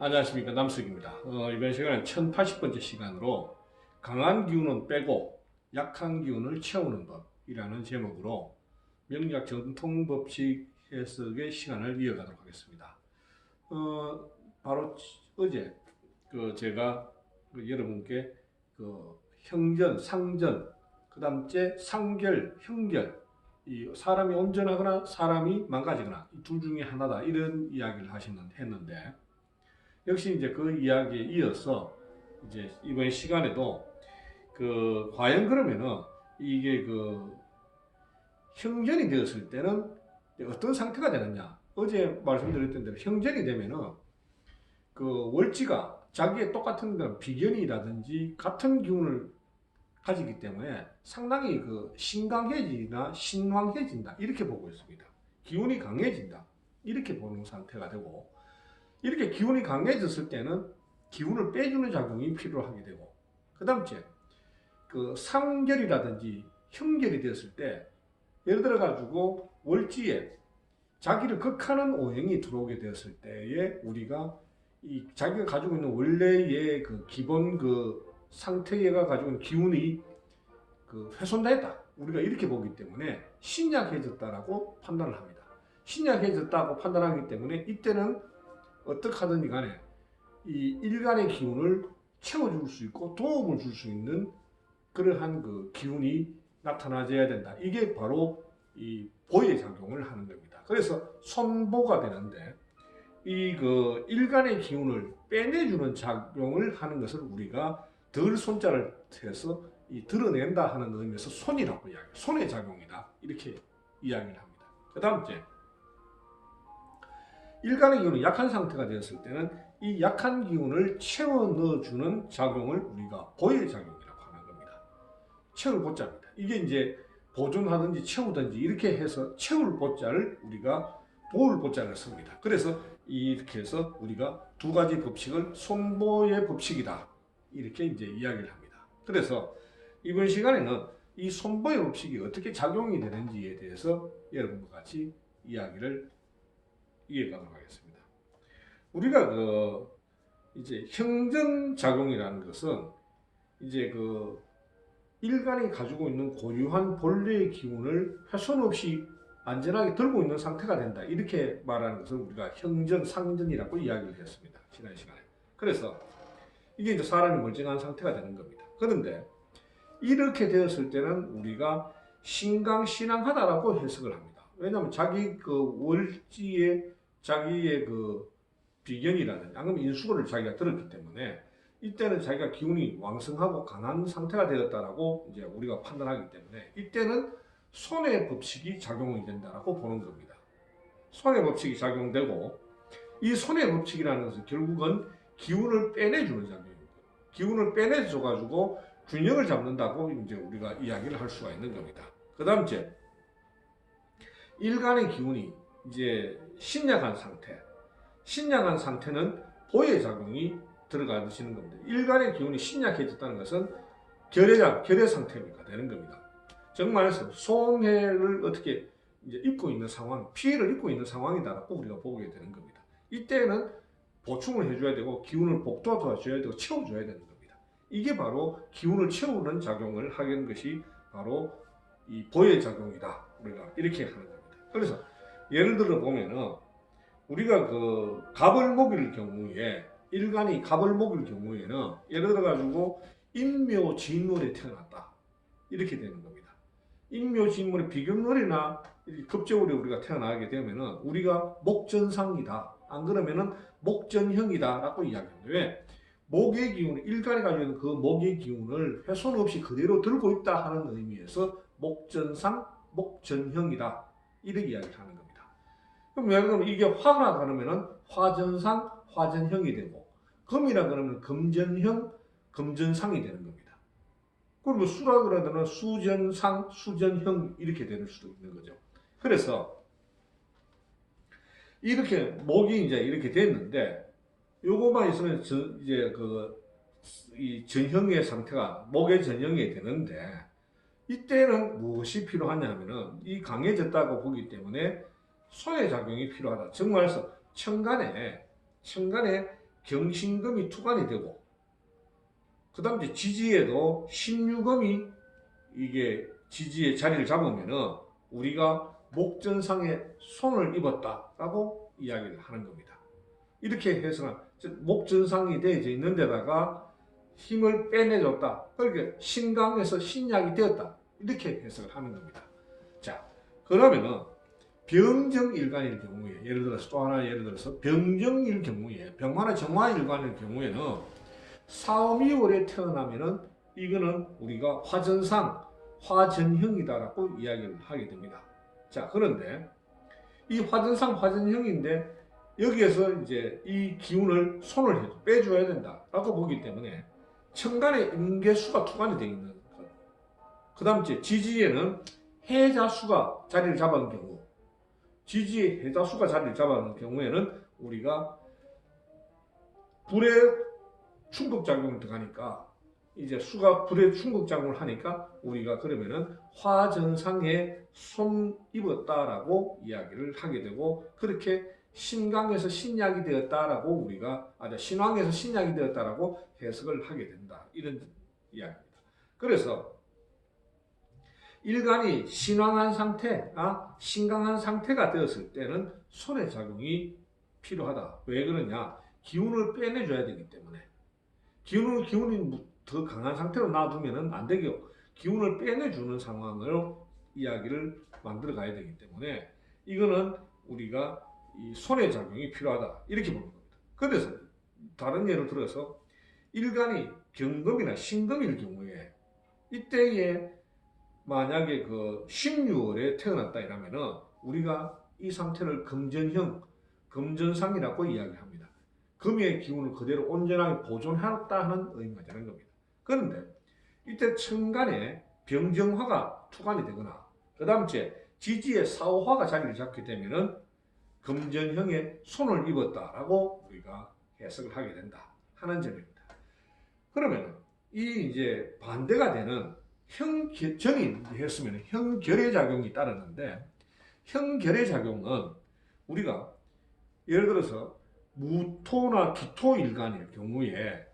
안녕하십니까 남석입니다. 어, 이번 시간은 1080번째 시간으로 강한 기운은 빼고 약한 기운을 채우는 법이라는 제목으로 명리학 전통 법칙 해석의 시간을 이어가도록 하겠습니다. 어, 바로 어제 그 제가 그 여러분께 그 형전, 상전, 그 다음째 상결, 형결 이 사람이 온전하거나 사람이 망가지거나 이둘 중에 하나다 이런 이야기를 하시는 했는데 역시 이제 그 이야기에 이어서 이제 이번 시간에도 그 과연 그러면은 이게 그 형전이 되었을 때는 어떤 상태가 되느냐. 어제 말씀드렸던 대로 형전이 되면은 그 월지가 자기의 똑같은 그런 비견이라든지 같은 기운을 가지기 때문에 상당히 그 신강해지나 신왕해진다. 이렇게 보고 있습니다. 기운이 강해진다. 이렇게 보는 상태가 되고 이렇게 기운이 강해졌을 때는 기운을 빼주는 작용이 필요하게 되고 그 다음째 그 상결이라든지 형결이 되었을 때 예를 들어 가지고 월지에 자기를 극하는 오행이 들어오게 되었을 때에 우리가 이 자기가 가지고 있는 원래의 그 기본 그 상태가 가지고 있는 기운이 그 훼손됐다. 우리가 이렇게 보기 때문에 신약해졌다라고 판단을 합니다. 신약해졌다고 판단하기 때문에 이때는 어떻게 하든지 간에 이 일간의 기운을 채워줄 수 있고 도움을 줄 수 있는 그러한 그 기운이 나타나줘야 된다. 이게 바로 이 보의 작용을 하는 겁니다. 그래서 손보가 되는데 이 그 일간의 기운을 빼내주는 작용을 하는 것을 우리가 덜 손자를 해서 이 드러낸다 하는 의미에서 손이라고 이야기. 손의 작용이다 이렇게 이야기를 합니다. 그 다음째 일간의 기운이 약한 상태가 되었을 때는 이 약한 기운을 채워 넣어주는 작용을 우리가 보의 작용이라고 하는 겁니다. 채울 보자입니다. 이게 이제 보존하든지 채우든지 이렇게 해서 채울 보자를 우리가 도울 보자를 씁니다. 그래서 이렇게 해서 우리가 두 가지 법칙을 손보의 법칙이다. 이렇게 이제 이야기를 합니다. 그래서 이번 시간에는 이 손보의 법칙이 어떻게 작용이 되는지에 대해서 여러분과 같이 이야기를 이해 가도록 하겠습니다. 우리가 그 이제 형전 작용이라는 것은 이제 그 일간이 가지고 있는 고유한 본래의 기운을 훼손 없이 안전하게 들고 있는 상태가 된다. 이렇게 말하는 것을 우리가 형전, 상전이라고 이야기를 했습니다. 지난 시간에. 그래서 이게 이제 사람이 멀쩡한 상태가 되는 겁니다. 그런데 이렇게 되었을 때는 우리가 신강신앙하다라고 해석을 합니다. 왜냐하면 자기 그 월지에 자기의 그 비견이라든지 아니면 인수를 자기가 들었기 때문에 이때는 자기가 기운이 왕성하고 강한 상태가 되었다라고 이제 우리가 판단하기 때문에 이때는 손의 법칙이 작용이 된다라고 보는 겁니다. 손의 법칙이 작용되고 이 손의 법칙이라는 것은 결국은 기운을 빼내주는 작용입니다. 기운을 빼내줘 가지고 균형을 잡는다고 이제 우리가 이야기를 할 수가 있는 겁니다. 그 다음 째 일간의 기운이 이제 신약한 상태, 신약한 상태는 보의 작용이 들어가시는 겁니다. 일간의 기운이 신약해졌다는 것은 결여약, 결여 상태가 되는 겁니다. 정말 손해를 어떻게 이제 입고 있는 상황, 피해를 입고 있는 상황이다라고 우리가 보게 되는 겁니다. 이때는 보충을 해줘야 되고 기운을 복도줘야 되고 채워줘야 되는 겁니다. 이게 바로 기운을 채우는 작용을 하는 것이 바로 이 보의 작용이다. 우리가 이렇게 하는 겁니다. 그래서 예를 들어 보면은 우리가 그 갑을 먹일 경우에 일간이 갑을 먹일 경우에는 예를 들어 가지고 인묘진물에 태어났다 이렇게 되는 겁니다. 인묘진물의 비경월이나 급제월에 우리가 태어나게 되면은 우리가 목전상이다 안 그러면은 목전형이다 라고 이야기합니다. 왜? 목의 기운, 일간이 가지고 있는 그 목의 기운을 훼손 없이 그대로 들고 있다 하는 의미에서 목전상, 목전형이다 이렇게 이야기를 하는 겁니다. 그럼 예를 들면 이게 화가 그러면은 화전상, 화전형이 되고 금이라 그러면 금전형, 금전상이 되는 겁니다. 그리고 수라 그러면 수전상, 수전형 이렇게 될 수도 있는 거죠. 그래서 이렇게 목이 이제 이렇게 됐는데 요거만 있으면 저, 이제 그 이 전형의 상태가 목의 전형이 되는데 이때는 무엇이 필요하냐면은 이 강해졌다고 보기 때문에 소의 작용이 필요하다. 정말서 천간에 천간에 경신금이 투관이 되고 그 다음 이제 지지에도 신유금이 이게 지지의 자리를 잡으면은 우리가 목전상에 손을 입었다라고 이야기를 하는 겁니다. 이렇게 해서는 즉 목전상이 되어져 있는 데다가 힘을 빼내줬다. 그러니까 신강에서 신약이 되었다. 이렇게 해석을 하는 겁니다. 자, 그러면은 병정일간일 경우에 예를 들어서 또 하나 예를 들어서 병정일 경우에 병화나 정화일간일 경우에는 사오미월에 태어나면은 이거는 우리가 화전상 화전형이다라고 이야기를 하게 됩니다. 자, 그런데 이 화전상 화전형인데 여기에서 이제 이 기운을 손을 해 빼줘야 된다라고 보기 때문에 천간에 임계수가 투관이 되어 있는 것. 그 다음 지지에는 해자수가 자리를 잡은 경우 지지에 해자수가 자리를 잡은 경우에는 우리가 불의 충격작용을 들어가니까 이제 수가 불의 충격작용을 하니까 우리가 그러면은 화전상에 손 입었다라고 이야기를 하게 되고 그렇게 신강에서 신약이 되었다라고 우리가 아니 신왕에서 신약이 되었다라고 해석을 하게 된다 이런 이야기입니다. 그래서 일간이 신왕한 상태, 아 신강한 상태가 되었을 때는 손의 작용이 필요하다. 왜 그러냐? 기운을 빼내줘야 되기 때문에 기운을 기운이 더 강한 상태로 놔두면은 안 되죠. 기운을 빼내주는 상황으로 이야기를 만들어 가야 되기 때문에 이거는 우리가 이 손의 작용이 필요하다 이렇게 보는 겁니다. 그래서 다른 예를 들어서 일간이 경금이나 신금일 경우에 이때에 만약에 그 16월에 태어났다 이러면은 우리가 이 상태를 금전형, 금전상이라고 이야기합니다. 금의 기운을 그대로 온전하게 보존하였다 하는 의미가 되는 겁니다. 그런데 이때 천간에 병정화가 투관이 되거나 그 다음 째 지지의 사오화가 자리를 잡게 되면은 금전형에 손을 입었다라고 우리가 해석을 하게 된다 하는 점입니다. 그러면 이 이제 반대가 되는 형전이 했으면 형결의 작용이 따르는데 형결의 작용은 우리가 예를 들어서 무토나 기토일간의 경우에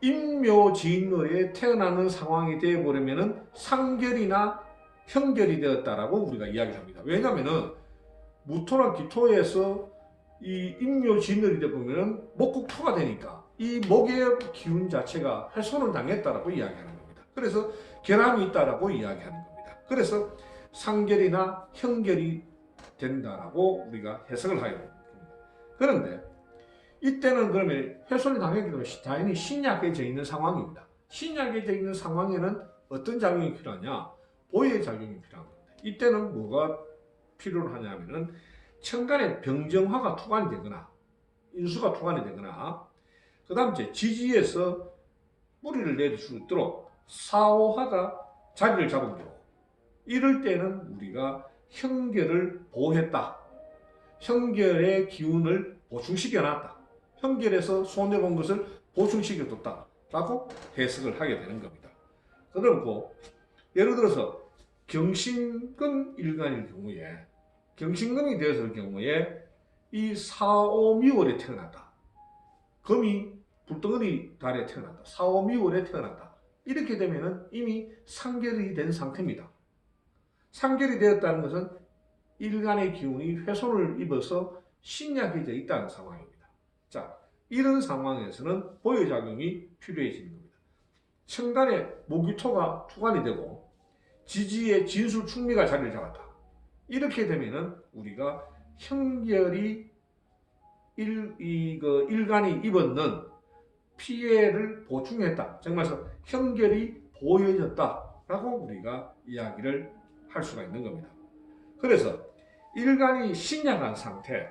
임묘지인월에 태어나는 상황이 되어버리면은 상결이나 형결이 되었다라고 우리가 이야기를 합니다. 왜냐하면은 무토나 기토에서 이 임묘지인월이 되어보면은 목국토가 되니까 이 목의 기운 자체가 훼손을 당했다라고 이야기하는 겁니다. 그래서 결함이 있다라고 이야기하는 겁니다. 그래서 상결이나 형결이 된다라고 우리가 해석을 하게 됩니다. 그런데 이때는 그러면 훼손이 당했기 때문에 당연히 신약해져 있는 상황입니다. 신약해져 있는 상황에는 어떤 작용이 필요하냐? 보호의 작용이 필요한 겁니다. 이때는 뭐가 필요하냐면은 천간에 병정화가 투관이 되거나 인수가 투관이 되거나 그 다음 이제 지지에서 뿌리를 내릴 수 있도록 사오화가 자리를 잡은 경우 이럴 때는 우리가 형결을 보호했다. 형결의 기운을 보충시켜 놨다. 형결에서 손해본 것을 보충시켜줬다라고 해석을 하게 되는 겁니다. 그리고 예를 들어서 경신금 일간일 경우에 경신금이 되었을 경우에 이 사오미월에 태어났다. 금이 불덩어리 달에 태어났다. 사오미월에 태어났다. 이렇게 되면은 이미 상결이 된 상태입니다. 상결이 되었다는 것은 일간의 기운이 훼손을 입어서 신약해져 있다는 상황입니다. 자, 이런 상황에서는 보여작용이 필요해지는 겁니다. 천간에 모기토가 투관이 되고 지지의 진술 충미가 자리를 잡았다. 이렇게 되면은 우리가 형결이 일, 이, 그 일간이 입었는 피해를 보충했다. 정말서 형결이 보여졌다라고 우리가 이야기를 할 수가 있는 겁니다. 그래서 일간이 신약한 상태,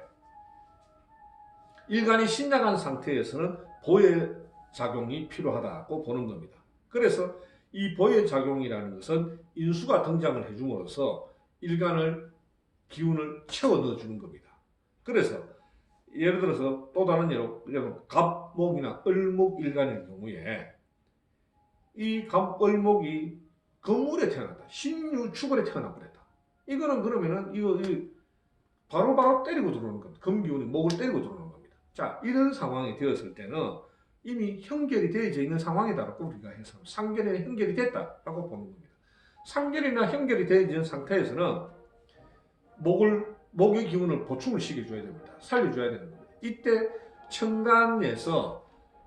일간이 신약한 상태에서는 보혜 작용이 필요하다고 보는 겁니다. 그래서 이 보혜 작용이라는 것은 인수가 등장을 해줌으로써 일간을 기운을 채워 넣어주는 겁니다. 그래서 예를 들어서 또 다른 예로 갑목이나 을목 일간의 경우에 이 갑을목이 건물에 태어났다. 신유축월에 태어나 버렸다. 이거는 그러면은 이거 바로바로 바로 때리고 들어오는 겁니다. 금기운이 목을 때리고 들어오는 겁니다. 자, 이런 상황이 되었을 때는 이미 현결이 되어져 있는 상황이다라고 우리가 해서 상결에 현결이 됐다라고 보는 겁니다. 상결이나 현결이 되어져 있는 상태에서는 목을 목의 기운을 보충을 시켜줘야 됩니다. 살려줘야 되는 겁니다. 이때 천간에서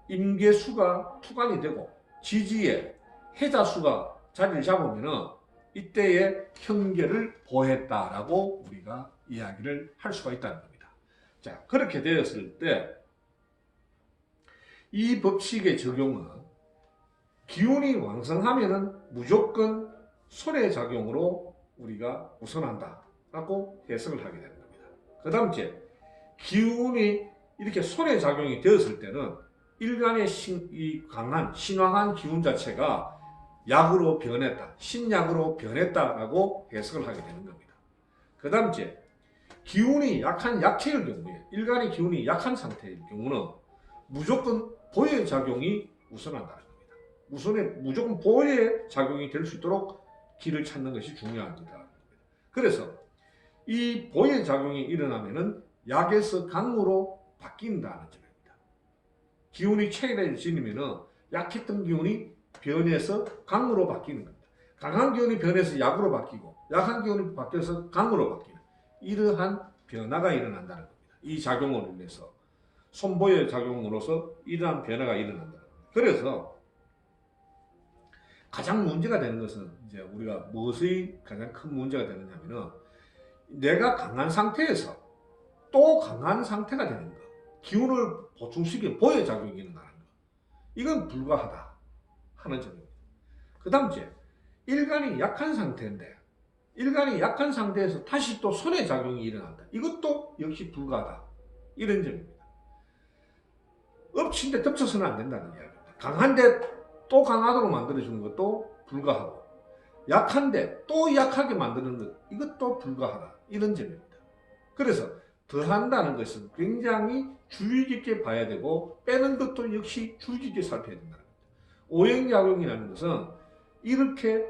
임계수가 투간이 되고 지지에 해자수가 자리를 잡으면은 이때의 현결을 보했다라고 우리가 이야기를 할 수가 있다는 겁니다. 자, 그렇게 되었을 때 이 법칙의 적용은 기운이 왕성하면은 무조건 손의 작용으로 우리가 우선한다라고 해석을 하게 되는 겁니다. 그 다음 이제 기운이 이렇게 손의 작용이 되었을 때는 일간의 신, 이 강한 신왕한 기운 자체가 약으로 변했다, 신약으로 변했다라고 해석을 하게 되는 겁니다. 그 다음 이제 기운이 약한 약체의 경우에 일간의 기운이 약한 상태의 경우는 무조건 보의 작용이 우선한다는 겁니다. 우선에 무조건 보의 작용이 될 수 있도록 길을 찾는 것이 중요합니다. 그래서 이 보의 작용이 일어나면은 약에서 강으로 바뀐다는 점입니다. 기운이 체결해지면은 약했던 기운이 변해서 강으로 바뀌는 겁니다. 강한 기운이 변해서 약으로 바뀌고 약한 기운이 바뀌어서 강으로 바뀌는 이러한 변화가 일어난다는 겁니다. 이 작용으로 인해서 손보의 작용으로서 이러한 변화가 일어난다는 겁니다. 그래서 가장 문제가 되는 것은 이제 우리가 무엇이 가장 큰 문제가 되느냐면은 내가 강한 상태에서 또 강한 상태가 되는 것, 기운을 보충시키는 보의 작용이 일어나는 것, 이건 불가하다 하는 점입니다. 그 다음 이제 일간이 약한 상태인데 일간이 약한 상태에서 다시 또 손의 작용이 일어난다. 이것도 역시 불가하다. 이런 점입니다. 엎친데 덮쳐서는 안 된다는 이야기입니다. 강한데 또 강하도록 만들어주는 것도 불가하고 약한데 또 약하게 만드는 것 이것도 불가하다. 이런 점입니다. 그래서 더한다는 것은 굉장히 주의 깊게 봐야 되고 빼는 것도 역시 주의 깊게 살펴야 된다는 겁니다. 오행약용이라는 것은 이렇게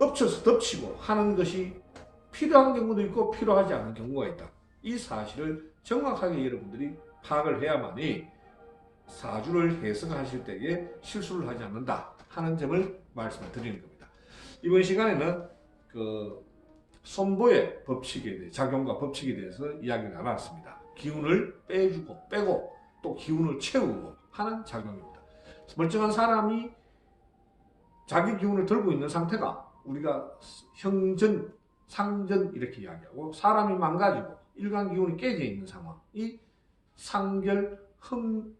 엎쳐서 덮치고 하는 것이 필요한 경우도 있고 필요하지 않은 경우가 있다. 이 사실을 정확하게 여러분들이 파악을 해야만이 사주를 해석하실 때에 실수를 하지 않는다 하는 점을 말씀을 드리는 겁니다. 이번 시간에는 그 손보의 법칙에 대해 작용과 법칙에 대해서 이야기를 나눴습니다. 기운을 빼주고 빼고 또 기운을 채우고 하는 작용입니다. 멀쩡한 사람이 자기 기운을 들고 있는 상태가 우리가 형전, 상전 이렇게 이야기하고 사람이 망가지고 일간 기운이 깨져 있는 상황, 이 상결, 흠,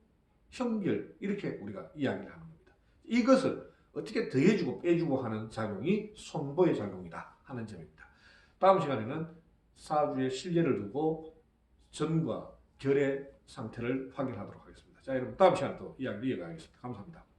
형결 이렇게 우리가 이야기를 하는 겁니다. 이것을 어떻게 더해주고 빼주고 하는 작용이 손보의 작용이다 하는 점입니다. 다음 시간에는 사주의 실제를 두고 전과 결의 상태를 확인하도록 하겠습니다. 자, 여러분 다음 시간에 또 이야기를 이어가겠습니다. 감사합니다.